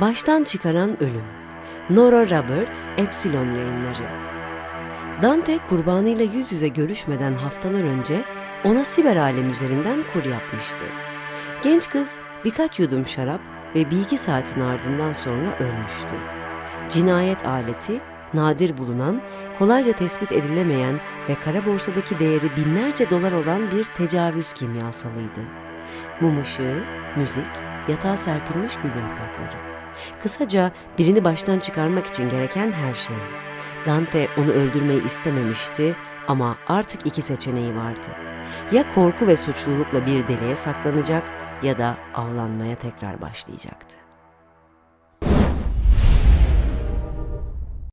Baştan çıkaran ölüm. Nora Roberts, Epsilon yayınları. Dante kurbanıyla yüz yüze görüşmeden haftalar önce ona siber alem üzerinden kur yapmıştı. Genç kız birkaç yudum şarap ve bir iki saatin ardından sonra ölmüştü. Cinayet aleti, nadir bulunan, kolayca tespit edilemeyen ve kara borsadaki değeri binlerce dolar olan bir tecavüz kimyasalıydı. Mum ışığı, müzik, yatağa serpilmiş gül yaprakları. Kısaca birini baştan çıkarmak için gereken her şey. Dante onu öldürmeyi istememişti ama artık iki seçeneği vardı. Ya korku ve suçlulukla bir deliğe saklanacak ya da avlanmaya tekrar başlayacaktı.